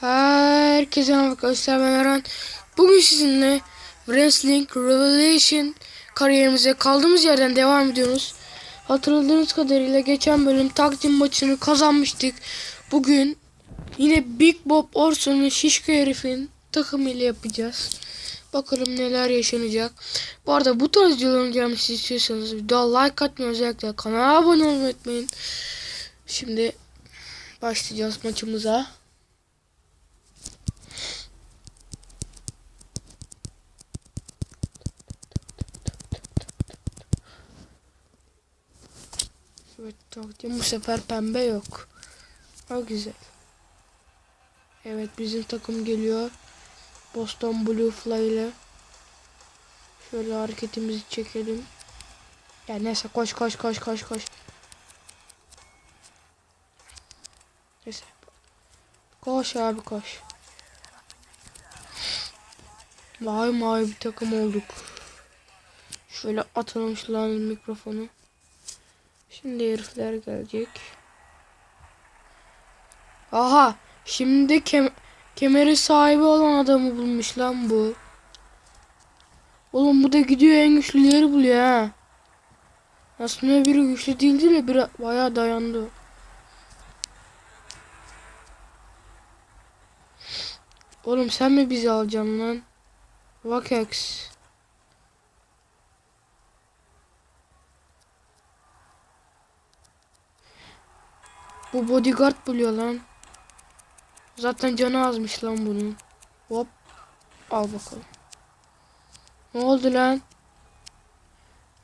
Herkese merhaba arkadaşlar ben Eren. Bugün sizinle Wrestling Revelation kariyerimize kaldığımız yerden devam ediyoruz. Hatırladığınız kadarıyla geçen bölüm takdim maçını kazanmıştık. Bugün yine Big Bob Orson'un şişko herifin takımıyla yapacağız. Bakalım neler yaşanacak. Bu arada bu tarz videoların gelmesi istiyorsanız videoya like atmayı özellikle kanala abone olmayı unutmayın. Şimdi başlayacağız maçımıza. Evet takdim bu sefer pembe yok. Ha güzel. Evet bizim takım geliyor. Boston Blue Fly ile. Şöyle hareketimizi çekelim. Ya neyse koş koş koş koş koş. Neyse. Koş abi koş. Vay vay bir takım olduk. Şöyle atalım şu mikrofonu. Şimdi herifler gelecek. Aha. Şimdi kem kemeri sahibi olan adamı bulmuş lan bu. Oğlum bu da gidiyor en güçlüleri buluyor ha. Aslında biri güçlü değildi de bir bayağı dayandı. Oğlum sen mi bizi alacaksın lan? Vakex. Bu bodyguard buluyor lan. Zaten canı azmış lan bunun. Hop. Al bakalım. Ne oldu lan?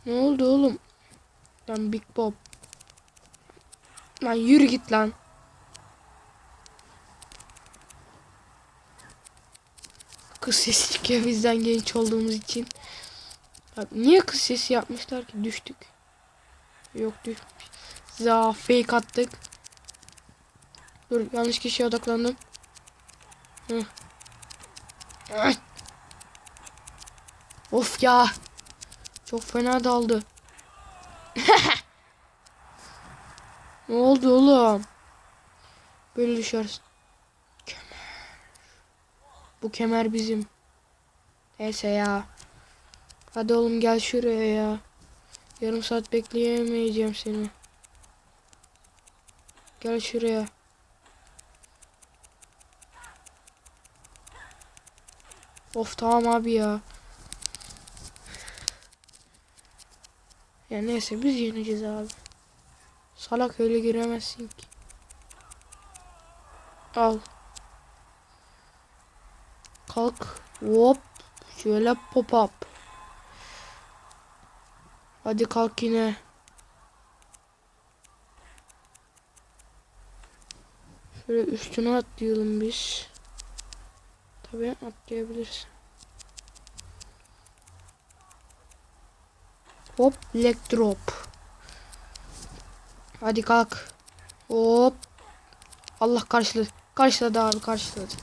Ne oldu oğlum? Lan Big Bob. Lan yürü git lan. Kız sesi çıkıyor bizden genç olduğumuz için. Abi niye kız sesi yapmışlar ki? Düştük. Yok düşmüş. Za fake attık. Dur yanlış kişiye odaklandım. Of ya. Çok fena daldı. ne oldu oğlum? Böyle düşersin. Kemer. Bu kemer bizim. Neyse ya. Hadi oğlum gel şuraya ya. Yarım saat bekleyemeyeceğim seni. Gel şuraya. Of tamam abi ya. Ya neyse biz yeneceğiz abi. Salak öyle giremezsin ki. Al. Kalk. Hop. Şöyle pop up. Hadi kalk yine. Şöyle üstüne atlayalım biz. Tabii atlayabilirsin. Hop leg drop. Hadi kalk. Hop. Allah karşıladı. Karşıladı abi karşıladı.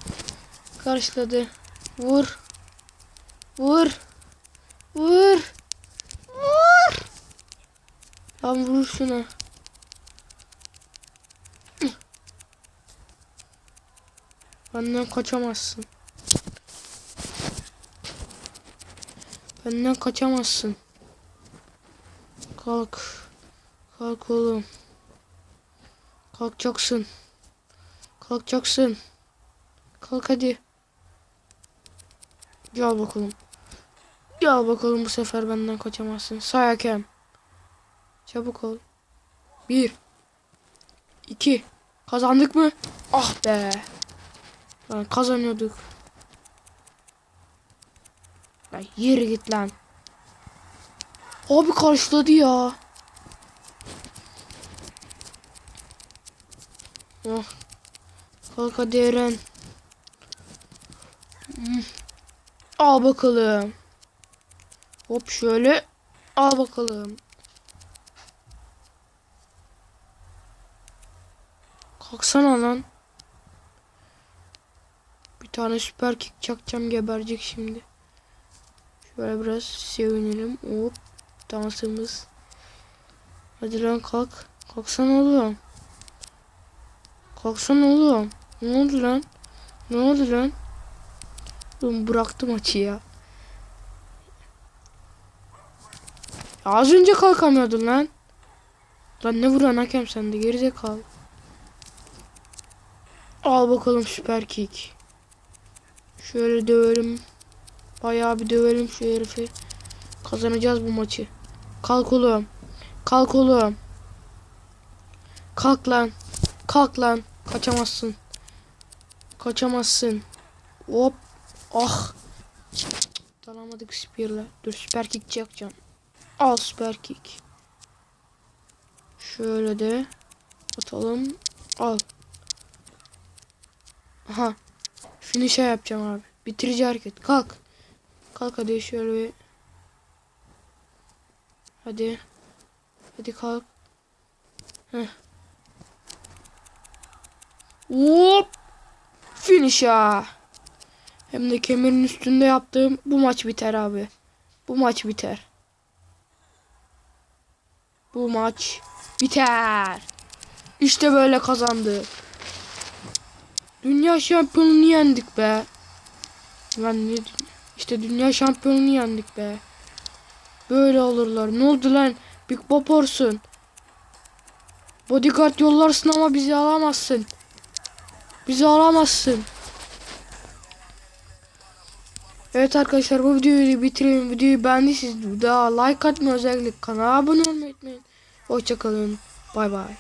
Karşıladı. Vur. Vur. Vur. Vur. Lan vur şuna. Benden kaçamazsın. Benden kaçamazsın. Kalk. Kalk oğlum. Kalkacaksın. Kalkacaksın. Kalk hadi. Gel bakalım. Gel bakalım bu sefer benden kaçamazsın. Say hakem. Çabuk ol. Bir. İki. Kazandık mı? Ah be. Lan kazanıyorduk. Lan yürü git lan. Abi karşıladı ya. Oh. Kalk hadi Eren. Hmm. Al bakalım. Hop şöyle. Al bakalım. Kalksana lan. Bir tane süper kick çakacağım geberecek şimdi. Şöyle biraz sevinelim. Hop dansımız. Hadi lan kalk. Kalksana oğlum. Kalksana oğlum. Ne oldu lan? Ne oldu lan? Oğlum bıraktım maçı ya. Az önce kalkamıyordun lan. Lan ne vuran hakem sen de gerizekalı. Al bakalım süper kick. Şöyle dövelim. Bayağı bir dövelim şu herifi. Kazanacağız bu maçı. Kalk oğlum. Kalk oğlum. Kalk lan. Kalk lan. Kaçamazsın. Kaçamazsın. Hop. Ah. Dalamadık spear'la. Dur süper kick yapacağım. Al süper kick. Şöyle de atalım. Al. Aha. Finish'e yapacağım abi. Bitirici hareket. Kalk. Kalk hadi şöyle bir. Hadi. Hadi kalk. Heh. Hop. Finish'a. Hem de kemerin üstünde yaptığım bu maç biter abi. Bu maç biter. Bu maç biter. İşte böyle kazandı. Dünya şampiyonunu yendik be. Lan ne dü- işte dünya şampiyonunu yendik be. Böyle olurlar. Ne oldu lan? Big Boporsun. Bodyguard yollarsın ama bizi alamazsın. Bizi alamazsın. Evet arkadaşlar bu videoyu bitirelim. Videoyu beğendiyseniz daha like atmayı özellikle kanala abone olmayı unutmayın. Hoşçakalın. Bay bay.